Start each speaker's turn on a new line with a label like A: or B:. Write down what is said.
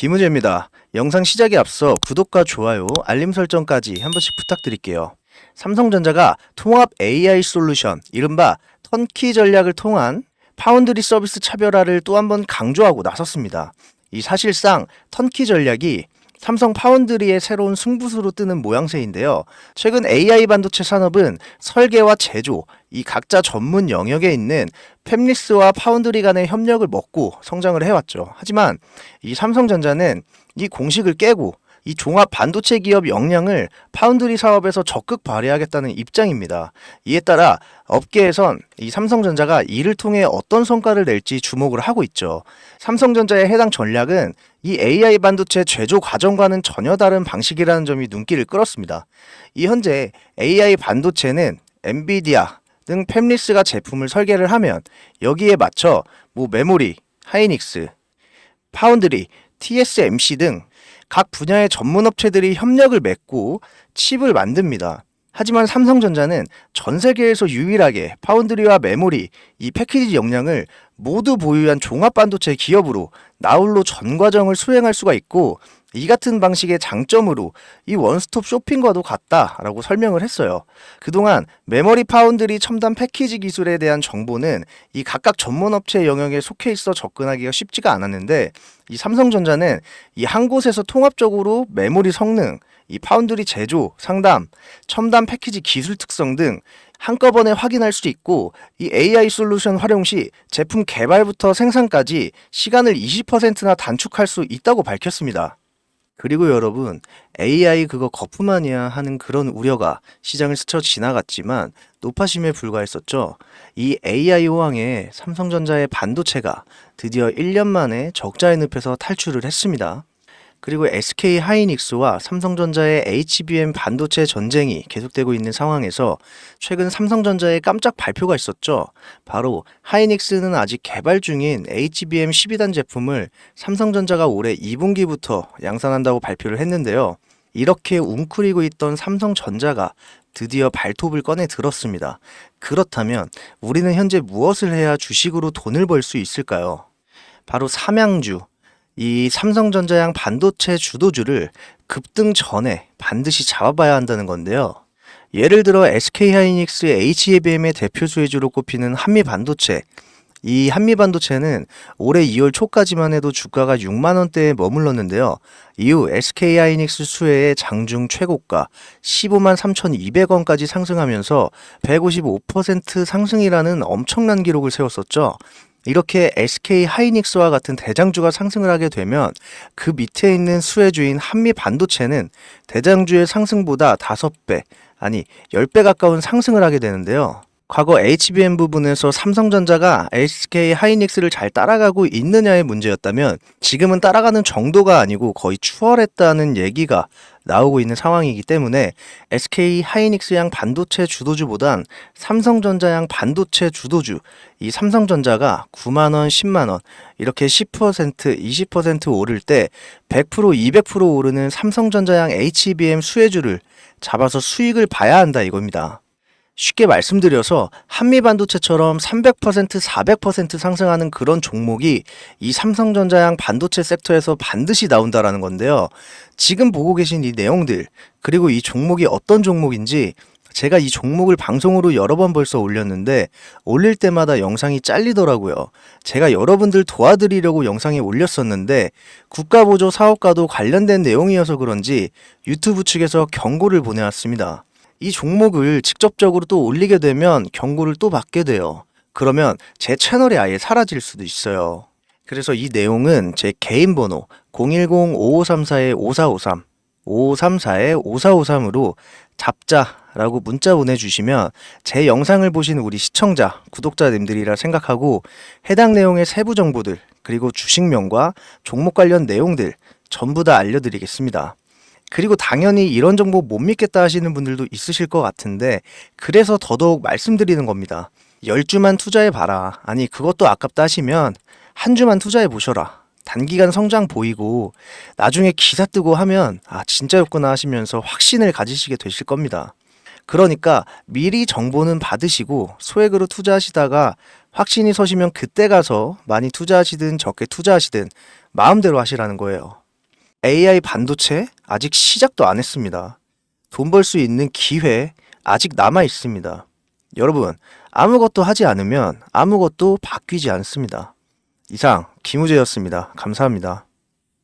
A: 김우재입니다. 영상 시작에 앞서 구독과 좋아요, 알림 설정까지 한 번씩 부탁드릴게요. 삼성전자가 통합 AI 솔루션, 이른바 턴키 전략을 통한 파운드리 서비스 차별화를 또 한 번 강조하고 나섰습니다. 이 사실상 턴키 전략이 삼성 파운드리의 새로운 승부수로 뜨는 모양새인데요. 최근 AI 반도체 산업은 설계와 제조, 이 각자 전문 영역에 있는 팹리스와 파운드리 간의 협력을 먹고 성장을 해왔죠. 하지만 이 삼성전자는 이 공식을 깨고 이 종합 반도체 기업 역량을 파운드리 사업에서 적극 발휘하겠다는 입장입니다. 이에 따라 업계에선 이 삼성전자가 이를 통해 어떤 성과를 낼지 주목을 하고 있죠. 삼성전자의 해당 전략은 이 AI 반도체 제조 과정과는 전혀 다른 방식이라는 점이 눈길을 끌었습니다. 이 현재 AI 반도체는 엔비디아 등 팹리스가 제품을 설계를 하면 여기에 맞춰 뭐 메모리, 하이닉스, 파운드리, TSMC 등 각 분야의 전문 업체들이 협력을 맺고 칩을 만듭니다. 하지만 삼성전자는 전 세계에서 유일하게 파운드리와 메모리, 이 패키지 역량을 모두 보유한 종합 반도체 기업으로 나홀로 전 과정을 수행할 수가 있고 이 같은 방식의 장점으로 이 원스톱 쇼핑과도 같다라고 설명을 했어요. 그동안 메모리 파운드리 첨단 패키지 기술에 대한 정보는 이 각각 전문 업체 영역에 속해 있어 접근하기가 쉽지가 않았는데 이 삼성전자는 이 한 곳에서 통합적으로 메모리 성능, 이 파운드리 제조, 상담, 첨단 패키지 기술 특성 등 한꺼번에 확인할 수 있고 이 AI 솔루션 활용 시 제품 개발부터 생산까지 시간을 20%나 단축할 수 있다고 밝혔습니다. 그리고 여러분, AI 그거 거품 아니야 하는 그런 우려가 시장을 스쳐 지나갔지만 노파심에 불과했었죠. 이 AI 호황에 삼성전자의 반도체가 드디어 1년 만에 적자의 늪에서 탈출을 했습니다. 그리고 SK 하이닉스와 삼성전자의 HBM 반도체 전쟁이 계속되고 있는 상황에서 최근 삼성전자의 깜짝 발표가 있었죠. 바로 하이닉스는 아직 개발 중인 HBM 12단 제품을 삼성전자가 올해 2분기부터 양산한다고 발표를 했는데요. 이렇게 웅크리고 있던 삼성전자가 드디어 발톱을 꺼내 들었습니다. 그렇다면 우리는 현재 무엇을 해야 주식으로 돈을 벌 수 있을까요? 바로 삼양주, 이 삼성전자양 반도체 주도주를 급등 전에 반드시 잡아봐야 한다는 건데요. 예를 들어 SK 하이닉스 HBM의 대표 수혜주로 꼽히는 한미 반도체. 이 한미 반도체는 올해 2월 초까지만 해도 주가가 6만 원대에 머물렀는데요. 이후 SK 하이닉스 수혜의 장중 최고가 15만 3,200원까지 상승하면서 155% 상승이라는 엄청난 기록을 세웠었죠. 이렇게 SK 하이닉스와 같은 대장주가 상승을 하게 되면 그 밑에 있는 수혜주인 한미 반도체는 대장주의 상승보다 5배, 아니 10배 가까운 상승을 하게 되는데요. 과거 HBM 부분에서 삼성전자가 SK 하이닉스를 잘 따라가고 있느냐의 문제였다면 지금은 따라가는 정도가 아니고 거의 추월했다는 얘기가 나오고 있는 상황이기 때문에 SK 하이닉스 양 반도체 주도주보단 삼성전자 양 반도체 주도주 이 삼성전자가 9만 원, 10만 원 이렇게 10%, 20% 오를 때 100%, 200% 오르는 삼성전자 양 HBM 수혜주를 잡아서 수익을 봐야 한다 이겁니다. 쉽게 말씀드려서 한미 반도체처럼 300%, 400% 상승하는 그런 종목이 이 삼성전자양 반도체 섹터에서 반드시 나온다라는 건데요. 지금 보고 계신 이 내용들, 그리고 이 종목이 어떤 종목인지 제가 이 종목을 방송으로 여러 번 벌써 올렸는데 올릴 때마다 영상이 잘리더라고요. 제가 여러분들 도와드리려고 영상에 올렸었는데 국가보조 사업과도 관련된 내용이어서 그런지 유튜브 측에서 경고를 보내왔습니다. 이 종목을 직접적으로 또 올리게 되면 경고를 또 받게 돼요. 그러면 제 채널이 아예 사라질 수도 있어요. 그래서 이 내용은 제 개인 번호 010-5534-5453 5534-5453으로 잡자라고 문자 보내주시면 제 영상을 보신 우리 시청자, 구독자님들이라 생각하고 해당 내용의 세부 정보들 그리고 주식명과 종목 관련 내용들 전부 다 알려드리겠습니다. 그리고 당연히 이런 정보 못 믿겠다 하시는 분들도 있으실 것 같은데 그래서 더더욱 말씀드리는 겁니다. 10주만 투자해 봐라. 아니 그것도 아깝다 하시면 한 주만 투자해 보셔라. 단기간 성장 보이고 나중에 기사 뜨고 하면 아 진짜였구나 하시면서 확신을 가지시게 되실 겁니다. 그러니까 미리 정보는 받으시고 소액으로 투자하시다가 확신이 서시면 그때 가서 많이 투자하시든 적게 투자하시든 마음대로 하시라는 거예요. AI 반도체 아직 시작도 안 했습니다. 돈 벌 수 있는 기회 아직 남아 있습니다. 여러분, 아무것도 하지 않으면 아무것도 바뀌지 않습니다. 이상 김우재였습니다. 감사합니다.